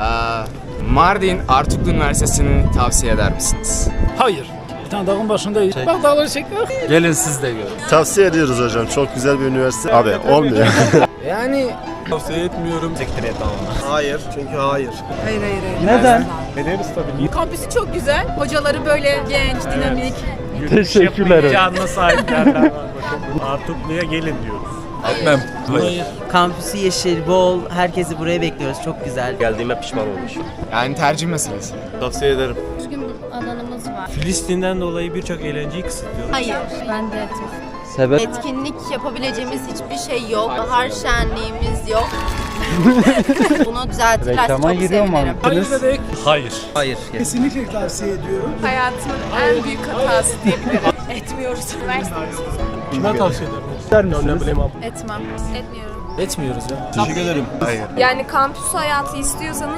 Aa, Mardin Artuklu Üniversitesi'ni tavsiye eder misiniz? Hayır. Bir tane dağın başındayız. Bak dağları çek. Gelin siz de görün. Tavsiye ediyoruz hocam. Çok güzel bir üniversite. Abi olmuyor. Yani Tavsiye etmiyorum. hayır. Çünkü hayır. Hayır hayır hayır. Neden? Kampüsü çok güzel. Hocaları böyle genç, dinamik. Teşekkürler. Canlı sahiplerden var. Artuklu'ya gelin diyoruz. Etmem. Hayır. Kampüsü yeşil, bol. Herkesi buraya bekliyoruz. Çok güzel. Geldiğime pişman olmuş. yani tercih meselesi. Tavsiye ederim. Düzgün alanımız var. Filistin'den dolayı birçok eğlenceyi kısıtlıyorlar. Hayır. Ben de etmem. Sebep? Etkinlik yapabileceğimiz hiçbir şey yok. Bahar şenliğimiz yok. Bunu düzeltirlerse Reklama giriyor mu? sevinirim. Hayır dedik. Hayır. Hayır. Kesinlikle tavsiye ediyorum. Hayatımın en büyük hatası diyebilirim. Etmiyoruz üniversitemiz. Kime tavsiye ederim? İster misiniz? Etmem. Etmiyorum. Etmiyoruz ya. Teşekkür ederim. Hayır. Yani kampüs hayatı istiyorsanız